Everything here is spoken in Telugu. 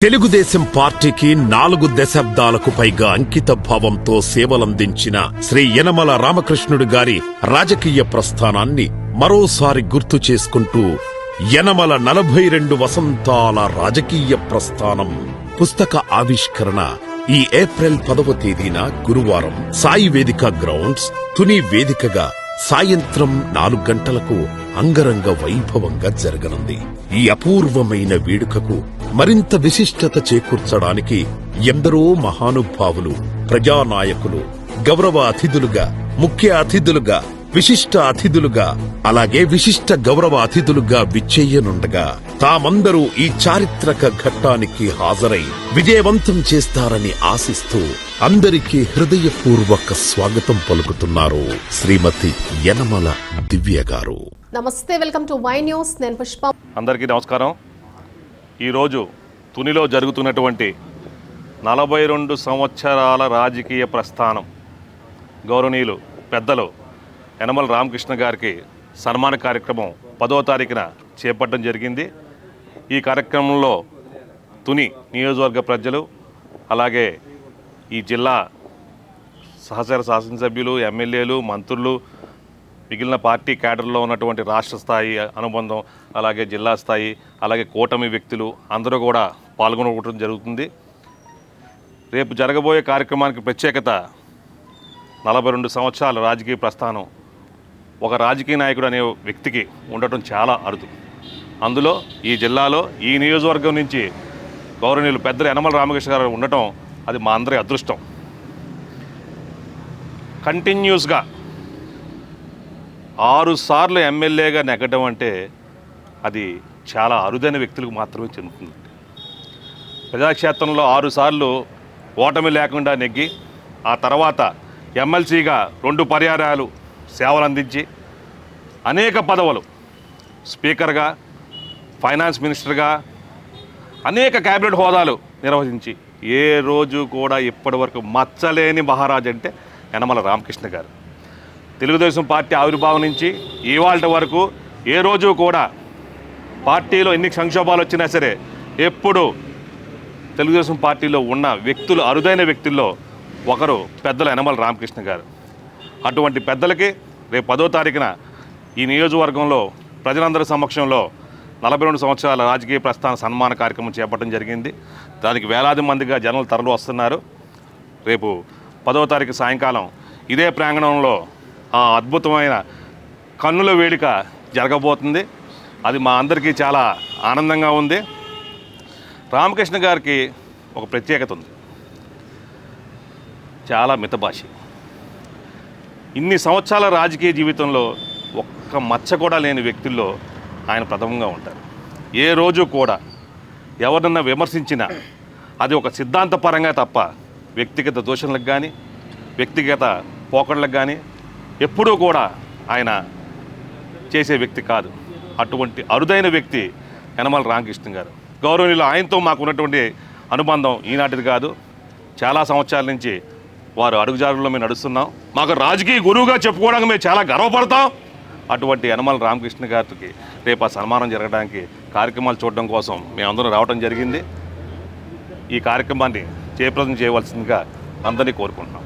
తెలుగుదేశం పార్టీకి నాలుగు దశాబ్దాలకు పైగా అంకిత భావంతో సేవలందించిన శ్రీ యనమల రామకృష్ణుడు గారి రాజకీయ ప్రస్థానాన్ని మరోసారి గుర్తు చేసుకుంటూ యనమల నలభై రెండు వసంతాల రాజకీయ ప్రస్థానం పుస్తక ఆవిష్కరణ ఈ ఏప్రిల్ పదవ తేదీన గురువారం సాయి వేదిక గ్రౌండ్స్ తుని వేదికగా సాయంత్రం నాలుగు గంటలకు అంగరంగ వైభవంగా జరగనుంది. ఈ అపూర్వమైన వేడుకకు మరింత విశిష్టత చేకూర్చడానికి ఎందరో మహానుభావులు ప్రజానాయకులు గౌరవ అతిథులుగా ముఖ్య అతిథులుగా విశిష్ట అతిథులుగా అలాగే విశిష్ట గౌరవ అతిథులుగా విచ్చేయనుండగా తామందరూ ఈ చారిత్రక ఘట్టానికి హాజరై విజయవంతం చేస్తారని ఆశిస్తూ అందరికీ హృదయపూర్వక స్వాగతం పలుకుతున్నారు శ్రీమతి యనమల దివ్య గారు. నమస్తే వెల్కమ్ టు వై న్యూస్. నేను పుష్ప. అందరికీ నమస్కారం. ఈరోజు తునిలో జరుగుతున్నటువంటి నలభై రెండు సంవత్సరాల రాజకీయ ప్రస్థానం గౌరవనీయులు పెద్దలు యనమల రామకృష్ణ గారికి సన్మాన కార్యక్రమం పదో తారీఖున చేపట్టడం జరిగింది. ఈ కార్యక్రమంలో తుని నియోజకవర్గ ప్రజలు అలాగే ఈ జిల్లా సహచర శాసనసభ్యులు ఎమ్మెల్యేలు మంత్రులు మిగిలిన పార్టీ క్యాడర్లో ఉన్నటువంటి రాష్ట్ర స్థాయి అనుబంధం అలాగే జిల్లా స్థాయి అలాగే కూటమి వ్యక్తులు అందరూ కూడా పాల్గొనడం జరుగుతుంది. రేపు జరగబోయే కార్యక్రమానికి ప్రత్యేకత నలభై రెండు సంవత్సరాల రాజకీయ ప్రస్థానం. ఒక రాజకీయ నాయకుడు అనే వ్యక్తికి ఉండటం చాలా అరుదు. అందులో ఈ జిల్లాలో ఈ నియోజకవర్గం నుంచి గౌరవనీయులు పెద్దలు యనమల రామకృష్ణ గారు ఉండటం అది మా అందరి అదృష్టం. కంటిన్యూస్గా ఆరు సార్లు ఎమ్మెల్యేగా నెగ్గడం అంటే అది చాలా అరుదైన వ్యక్తులకు మాత్రమే చెందుతుంది. ప్రజాక్షేత్రంలో ఆరుసార్లు ఓటమి లేకుండా నెగ్గి ఆ తర్వాత ఎమ్మెల్సీగా రెండు పర్యాయాలు సేవలు అందించి అనేక పదవులు స్పీకర్గా ఫైనాన్స్ మినిస్టర్గా అనేక క్యాబినెట్ హోదాలు నిర్వహించి ఏ రోజు కూడా ఇప్పటివరకు మచ్చలేని మహారాజ్ అంటే యనమల రామకృష్ణ గారు. తెలుగుదేశం పార్టీ ఆవిర్భావం నుంచి ఇవాళ వరకు ఏ రోజు కూడా పార్టీలో ఎన్ని సంక్షోభాలు వచ్చినా సరే ఎప్పుడు తెలుగుదేశం పార్టీలో ఉన్న వ్యక్తులు అరుదైన వ్యక్తుల్లో ఒకరు పెద్దల యనమల రామకృష్ణ గారు. అటువంటి పెద్దలకి రేపు పదో తారీఖున ఈ నియోజకవర్గంలో ప్రజలందరి సమక్షంలో నలభై రెండు సంవత్సరాల రాజకీయ ప్రస్థాన సన్మాన కార్యక్రమం చేపట్టడం జరిగింది. దానికి వేలాది మందిగా జనాలు తరలి వస్తున్నారు. రేపు పదో తారీఖు సాయంకాలం ఇదే ప్రాంగణంలో ఆ అద్భుతమైన కన్నుల వేడుక జరగబోతుంది. అది మా అందరికీ చాలా ఆనందంగా ఉంది. రామకృష్ణ గారికి ఒక ప్రత్యేకత ఉంది. చాలా మితభాషి. ఇన్ని సంవత్సరాల రాజకీయ జీవితంలో ఒక్క మచ్చ కూడా లేని వ్యక్తుల్లో ఆయన ప్రథమంగా ఉంటారు. ఏ రోజు కూడా ఎవరినన్నా విమర్శించినా అది ఒక సిద్ధాంతపరంగా తప్ప వ్యక్తిగత దూషణలకు కానీ వ్యక్తిగత పోకడలకు కానీ ఎప్పుడూ కూడా ఆయన చేసే వ్యక్తి కాదు. అటువంటి అరుదైన వ్యక్తి యనమల రామకృష్ణ గారు. గౌరవనీయులు ఆయనతో మాకు ఉన్నటువంటి అనుబంధం ఈనాటిది కాదు. చాలా సంవత్సరాల నుంచి వారు అడుగుజారుల్లో మేము నడుస్తున్నాం. మాకు రాజకీయ గురువుగా చెప్పుకోవడానికి మేము చాలా గర్వపడతాం. అటువంటి యనమల రామకృష్ణ గారికి రేపు ఆ సన్మానం జరగడానికి కార్యక్రమాలు చూడడం కోసం మేమందరం రావడం జరిగింది. ఈ కార్యక్రమాన్ని చేప్రదం చేయవలసిందిగా అందరినీ కోరుకుంటున్నాం.